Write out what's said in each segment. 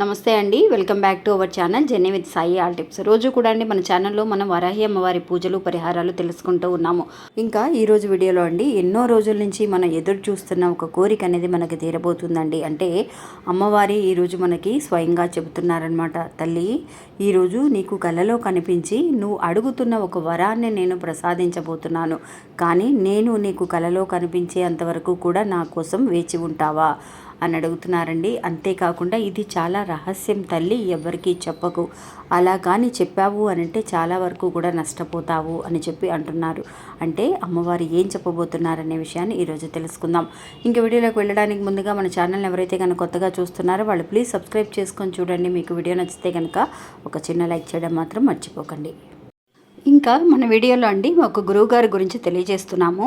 నమస్తే అండి. Welcome back to our channel Jenny with Sai all tips. రోజు కూడా అండి మన ఛానల్లో మనం వరాహి అమ్మవారి పూజలు పరిహారాలు తెలుసుకుంటూ ఉన్నాము. ఇంకా ఈరోజు వీడియోలో అండి ఎన్నో రోజుల నుంచి మనం ఎదురు చూస్తున్న ఒక కోరిక అనేది మనకి తీరబోతుందండి. అంటే అమ్మవారి ఈరోజు మనకి స్వయంగా చెబుతున్నారనమాట తల్లి ఈరోజు నీకు కలలో కనిపించి నువ్వు అడుగుతున్న ఒక వరాన్ని నేను ప్రసాదించబోతున్నాను. కానీ నేను నీకు కలలో కనిపించేంతవరకు కూడా నా కోసం వేచి ఉంటావా? అని అడుగుతున్నారండి. అంతేకాకుండా ఇది చాలా రహస్యం తల్లి ఎవరికీ చెప్పకు. అలా కానీ చెప్పావు అని అంటే చాలా వరకు కూడా నష్టపోతావు అని చెప్పి అంటున్నారు. అంటే అమ్మవారు ఏం చెప్పబోతున్నారనే విషయాన్ని ఈరోజు తెలుసుకుందాం. ఇంక వీడియోలోకి వెళ్ళడానికి ముందుగా మన ఛానల్ ఎవరైతే కనుక కొత్తగా చూస్తున్నారో వాళ్ళు ప్లీజ్ సబ్స్క్రైబ్ చేసుకొని చూడండి. మీకు వీడియో నచ్చితే కనుక ఒక చిన్న లైక్ చేయడం మాత్రం మర్చిపోకండి. ఇంకా మన వీడియోలో అండి ఒక గురువు గారి గురించి తెలియజేస్తున్నాము.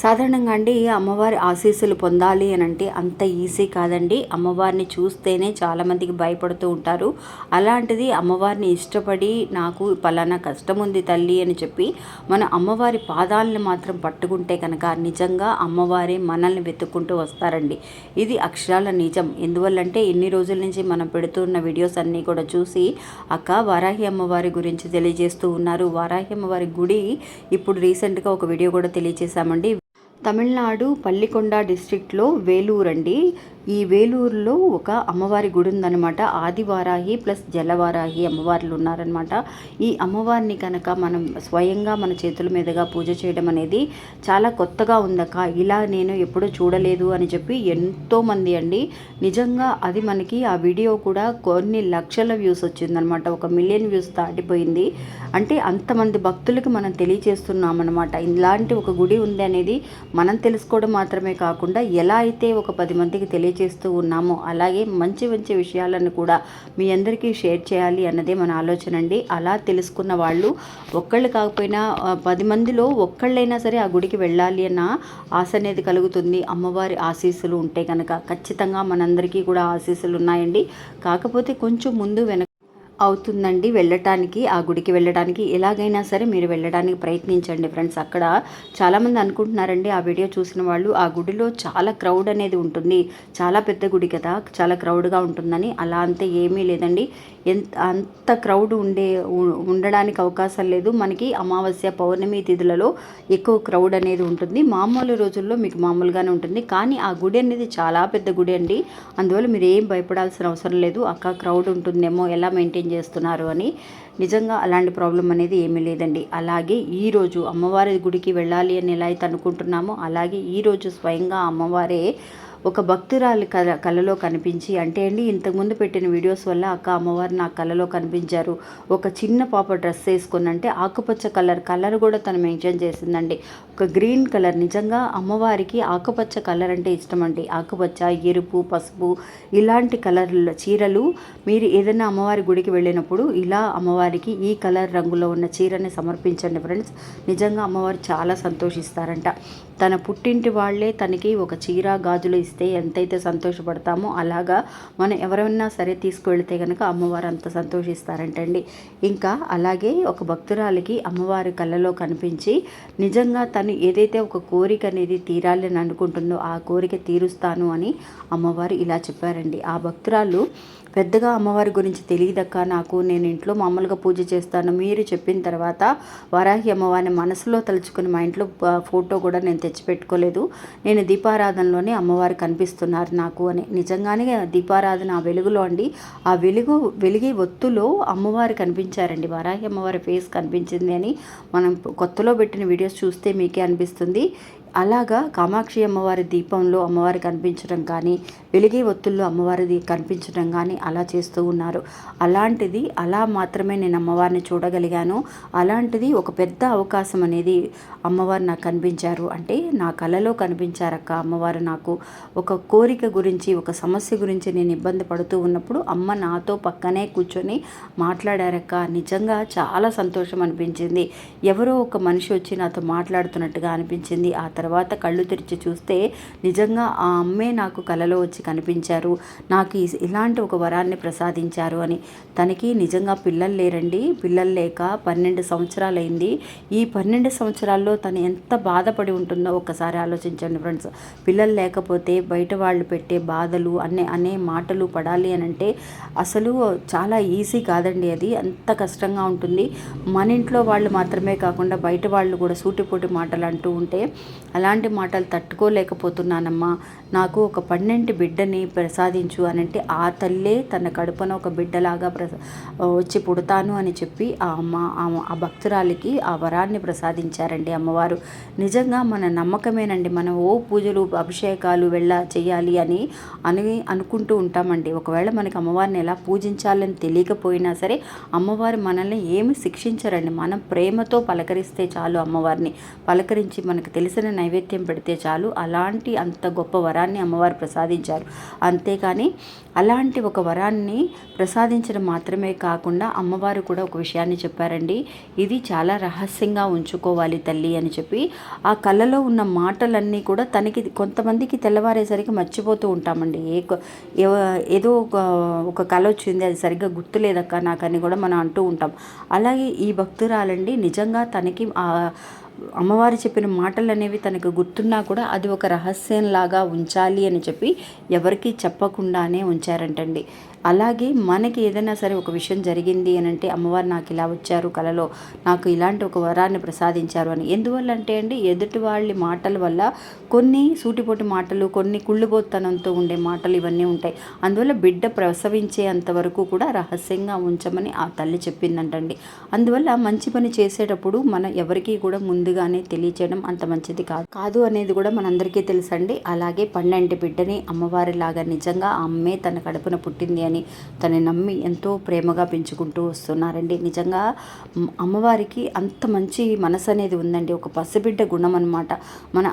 సాధారణంగా అండి అమ్మవారి ఆశీస్సులు పొందాలి అని అంటే అంత ఈజీ కాదండి. అమ్మవారిని చూస్తేనే చాలామందికి భయపడుతూ ఉంటారు. అలాంటిది అమ్మవారిని ఇష్టపడి నాకు పలానా కష్టం ఉంది తల్లి అని చెప్పి మన అమ్మవారి పాదాలను మాత్రం పట్టుకుంటే కనుక నిజంగా అమ్మవారే మనల్ని వెతుక్కుంటూ వస్తారండి. ఇది అక్షరాల నిజం. ఎందువల్లంటే ఎన్ని రోజుల నుంచి మనం పెడుతున్న వీడియోస్ అన్నీ కూడా చూసి అక్క వారాహి అమ్మవారి గురించి తెలియజేస్తూ ఉన్నారు. వారాహి అమ్మవారి గుడి ఇప్పుడు రీసెంట్గా ఒక వీడియో కూడా తెలియజేశామండి. తమిళనాడు పల్లికొండ డిస్ట్రిక్ట్లో వేలూరు అండి ఈ వేలూరులో ఒక అమ్మవారి గుడి ఉందన్నమాట. ఆదివారాహి ప్లస్ జలవారాహి అమ్మవార్లు ఉన్నారనమాట ఈ అమ్మవారిని కనుక మనం స్వయంగా మన చేతుల మీదుగా పూజ చేయడం అనేది చాలా కొత్తగా ఉందక్క. ఇలా నేను ఎప్పుడూ చూడలేదు అని చెప్పి ఎంతోమంది అండి. నిజంగా అది మనకి ఆ వీడియో కూడా కొన్ని లక్షల వ్యూస్ వచ్చిందనమాట ఒక మిలియన్ వ్యూస్ దాటిపోయింది. అంటే అంతమంది భక్తులకు మనం తెలియచేస్తున్నామన్నమాట ఇలాంటి ఒక గుడి ఉంది అనేది మనం తెలుసుకోవడం మాత్రమే కాకుండా ఎలా అయితే ఒక పది మందికి తెలియ తెలియజేస్తూ ఉన్నాము. అలాగే మంచి మంచి విషయాలను కూడా మీ అందరికీ షేర్ చేయాలి అన్నదే మన ఆలోచన అండి. అలా తెలుసుకున్న వాళ్ళు ఒక్కళ్ళు కాకపోయినా పది మందిలో ఒక్కళ్ళైనా సరే ఆ గుడికి వెళ్ళాలి అన్న ఆశ అనేది కలుగుతుంది. అమ్మవారి ఆశీస్సులు ఉంటే కనుక ఖచ్చితంగా మనందరికీ కూడా ఆశీస్సులు ఉన్నాయండి. కాకపోతే కొంచెం ముందు వెనక అవుతుందండి వెళ్ళటానికి ఆ గుడికి వెళ్ళడానికి ఎలాగైనా సరే మీరు వెళ్ళడానికి ప్రయత్నించండి ఫ్రెండ్స్. అక్కడ చాలామంది అనుకుంటున్నారండి ఆ వీడియో చూసిన వాళ్ళు ఆ గుడిలో చాలా క్రౌడ్ అనేది ఉంటుంది. చాలా పెద్ద గుడి కదా చాలా క్రౌడ్గా ఉంటుందని. అలా అంతే ఏమీ లేదండి. ఎంత అంత క్రౌడ్ ఉండే ఉండడానికి అవకాశం లేదు. మనకి అమావాస్య పౌర్ణమి తిథులలో ఎక్కువ క్రౌడ్ అనేది ఉంటుంది. మామూలు రోజుల్లో మీకు మామూలుగానే ఉంటుంది. కానీ ఆ గుడి అనేది చాలా పెద్ద గుడి అండి. అందువల్ల మీరు ఏం భయపడాల్సిన అవసరం లేదు. అక్క క్రౌడ్ ఉంటుందేమో ఎలా మెయింటైన్ మెయింటైన్ చేస్తున్నారు అని. నిజంగా అలాంటి ప్రాబ్లం అనేది ఏమీ లేదండి. అలాగే ఈరోజు అమ్మవారి గుడికి వెళ్ళాలి అని ఎలా అయితే అనుకుంటున్నామో అలాగే ఈరోజు స్వయంగా అమ్మవారే ఒక భక్తురాలి కల కలలో కనిపించి అంటే అండి ఇంతకుముందు పెట్టిన వీడియోస్ వల్ల అక్క అమ్మవారు నా కలలో కనిపించారు. ఒక చిన్న పాప డ్రెస్ వేసుకుని అంటే ఆకుపచ్చ కలర్ కలర్ కూడా తను మెన్షన్ చేసిందండి. ఒక గ్రీన్ కలర్ నిజంగా అమ్మవారికి ఆకుపచ్చ కలర్ అంటే ఇష్టం అండి. ఆకుపచ్చ ఎరుపు పసుపు ఇలాంటి కలర్ చీరలు మీరు ఏదైనా అమ్మవారి గుడికి వెళ్ళినప్పుడు ఇలా అమ్మవారికి ఈ కలర్ రంగులో ఉన్న చీరని సమర్పించండి ఫ్రెండ్స్. నిజంగా అమ్మవారు చాలా సంతోషిస్తారంట. తన పుట్టింటి వాళ్ళే తనకి ఒక చీర గాజులు ఇస్తే ఎంతైతే సంతోషపడతామో అలాగా మనం ఎవరైనా సరే తీసుకువెళితే కనుక అమ్మవారు అంత సంతోషిస్తారంటండి. ఇంకా అలాగే ఒక భక్తురాలికి అమ్మవారి కళ్ళలో కనిపించి నిజంగా తను ఏదైతే ఒక కోరిక అనేది తీరాలని అనుకుంటుందో ఆ కోరిక తీరుస్తాను అని అమ్మవారు ఇలా చెప్పారండి. ఆ భక్తురాలు పెద్దగా అమ్మవారి గురించి తెలియదక్క నాకు నేను ఇంట్లో మామూలుగా పూజ చేస్తాను మీరు చెప్పిన తర్వాత వరాహి అమ్మవారిని మనసులో తలుచుకుని మా ఇంట్లో ఫోటో కూడా నేను తెచ్చిపెట్టుకోలేదు. నేను దీపారాధనలోనే అమ్మవారు కనిపిస్తున్నారు నాకు అని. నిజంగానే దీపారాధన ఆ వెలుగులో అండి. ఆ వెలుగు వెలిగే ఒత్తులో అమ్మవారు కనిపించారండి. వారాహి అమ్మవారి ఫేస్ కనిపించింది అని మనం కొత్తలో పెట్టిన వీడియోస్ చూస్తే మీకే అనిపిస్తుంది. అలాగా కామాక్షి అమ్మవారి దీపంలో అమ్మవారి కనిపించడం కానీ వెలిగే ఒత్తుల్లో అమ్మవారిది కనిపించడం కానీ అలా చేస్తూ ఉన్నారు. అలాంటిది అలా మాత్రమే నేను అమ్మవారిని చూడగలిగాను. అలాంటిది ఒక పెద్ద అవకాశం అనేది అమ్మవారు నాకు కనిపించారు. అంటే నా కళలో కనిపించారక్క అమ్మవారు నాకు. ఒక కోరిక గురించి ఒక సమస్య గురించి నేను ఇబ్బంది పడుతూ ఉన్నప్పుడు అమ్మ నాతో పక్కనే కూర్చొని మాట్లాడారక్క. నిజంగా చాలా సంతోషం అనిపించింది. ఎవరో ఒక మనిషి వచ్చి నాతో మాట్లాడుతున్నట్టుగా అనిపించింది. ఆ తర్వాత తర్వాత కళ్ళు తెరిచి చూస్తే నిజంగా ఆ అమ్మే నాకు కలలో వచ్చి కనిపించారు. నాకు ఇలాంటి ఒక వరాన్ని ప్రసాదించారు అని. తనకి నిజంగా పిల్లలు లేరండి. పిల్లలు లేక పన్నెండు సంవత్సరాలైంది. ఈ పన్నెండు సంవత్సరాల్లో తను ఎంత బాధపడి ఉంటుందో ఒక్కసారి ఆలోచించండి ఫ్రెండ్స్. పిల్లలు లేకపోతే బయట వాళ్ళు పెట్టే బాధలు అనే అనే మాటలు పడాలి అని అంటే అసలు చాలా ఈజీ కాదండి అది. అంత కష్టంగా ఉంటుంది. మన ఇంట్లో వాళ్ళు మాత్రమే కాకుండా బయట వాళ్ళు కూడా సూటిపోటి మాటలు అంటూ ఉంటే అలాంటి మాటలు తట్టుకోలేకపోతున్నానమ్మా. నాకు ఒక పన్నెండు బిడ్డని ప్రసాదించు అని అంటే ఆ తల్లే తన కడుపున ఒక బిడ్డలాగా ప్రస వచ్చి పుడతాను అని చెప్పి ఆ అమ్మ ఆ- ఆ భక్తురాలికి ఆ వరాన్ని ప్రసాదించారండి అమ్మవారు. నిజంగా మన నమ్మకమేనండి. మనం ఓ పూజలు అభిషేకాలు వెళ్ళ చేయాలి అని అని అనుకుంటూ ఉంటామండి. ఒకవేళ మనకి అమ్మవారిని ఎలా పూజించాలని తెలియకపోయినా సరే అమ్మవారు మనల్ని ఏమి శిక్షించరండి. మనం ప్రేమతో పలకరిస్తే చాలు అమ్మవారిని. పలకరించి మనకు తెలిసిన నైవేద్యం పెడితే చాలు. అలాంటి అంత గొప్ప వరాన్ని అమ్మవారు ప్రసాదించారు. అంతేకాని అలాంటి ఒక వరాన్ని ప్రసాదించడం మాత్రమే కాకుండా అమ్మవారు కూడా ఒక విషయాన్ని చెప్పారండి. ఇది చాలా రహస్యంగా ఉంచుకోవాలి తల్లి అని చెప్పి. ఆ కళ్ళలో ఉన్న మాటలన్నీ కూడా తనకి కొంతమందికి తెల్లవారేసరికి మర్చిపోతూ ఉంటామండి. ఏ ఏదో ఒక ఒక కళ వచ్చింది అది సరిగ్గా గుర్తులేదక్క నాకని కూడా మనం అంటూ ఉంటాం. అలాగే ఈ భక్తురాలండి నిజంగా తనకి ఆ అమ్మవారు చెప్పిన మాటలు అనేవి తనకు గుర్తున్నా కూడా అది ఒక రహస్యంలాగా ఉంచాలి అని చెప్పి ఎవరికీ చెప్పకుండానే ఉంచారంటండి. అలాగే మనకి ఏదైనా సరే ఒక విషయం జరిగింది అని అంటే అమ్మవారు నాకు ఇలా వచ్చారు కలలో నాకు ఇలాంటి ఒక వరాన్ని ప్రసాదించారు అని. ఎందువల్ల అంటే అండి ఎదుటి వాళ్ళ మాటల వల్ల కొన్ని సూటిపోటి మాటలు కొన్ని కుళ్ళుబోత్తనంతో ఉండే మాటలు ఇవన్నీ ఉంటాయి. అందువల్ల బిడ్డ ప్రసవించేంత వరకు కూడా రహస్యంగా ఉంచమని ఆ తల్లి చెప్పిందంటండి. అందువల్ల మంచి పని చేసేటప్పుడు మనం ఎవరికీ కూడా ముందుగానే తెలియచేయడం అంత మంచిది కాదు కాదు అనేది కూడా మనందరికీ తెలుసండి. అలాగే పన్నెండు బిడ్డని అమ్మవారిలాగా నిజంగా ఆ అమ్మే తన కడుపున పుట్టింది అని తనని నమ్మి ఎంతో ప్రేమగా పెంచుకుంటూ వస్తున్నారండి. నిజంగా అమ్మవారికి అంత మంచి మనసు అనేది ఉందండి. ఒక పసిబిడ్డ గుణం అనమాట మన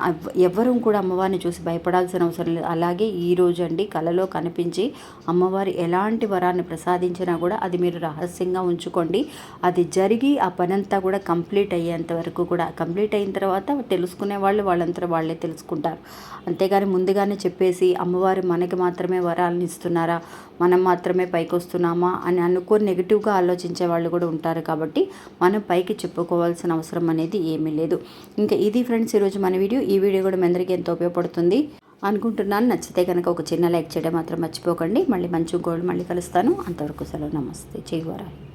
ఎవ్వరూ కూడా అమ్మవారిని చూసి భయపడాల్సిన అవసరం లేదు. అలాగే ఈ రోజు అండి కలలో కనిపించి అమ్మవారి ఎలాంటి వరాన్ని ప్రసాదించినా కూడా అది మీరు రహస్యంగా ఉంచుకోండి. అది జరిగి ఆ పనంతా కూడా కంప్లీట్ అయ్యేంత వరకు కూడా కంప్లీట్ అయిన తర్వాత తెలుసుకునే వాళ్ళు వాళ్ళంతా వాళ్ళే తెలుసుకుంటారు. అంతేగాని ముందుగానే చెప్పేసి అమ్మవారు మనకి మాత్రమే వరాలను ఇస్తున్నారా? మనం మాత్రమే పైకి వస్తున్నామా అని అనుకొని నెగిటివ్గా ఆలోచించే వాళ్ళు కూడా ఉంటారు కాబట్టి మనం పైకి చెప్పుకోవాల్సిన అవసరం అనేది ఏమీ లేదు. ఇంకా ఇది ఫ్రెండ్స్ ఈరోజు మన వీడియో. ఈ వీడియో కూడా మీ అందరికీ ఎంతో ఉపయోగపడుతుంది అనుకుంటున్నాను. నచ్చితే కనుక ఒక చిన్న లైక్ చేయడం మాత్రం మర్చిపోకండి. మళ్ళీ మంచి గోల్డ్ మళ్ళీ కలుస్తాను. అంతవరకు సెలవు. నమస్తే. చేయవరాయి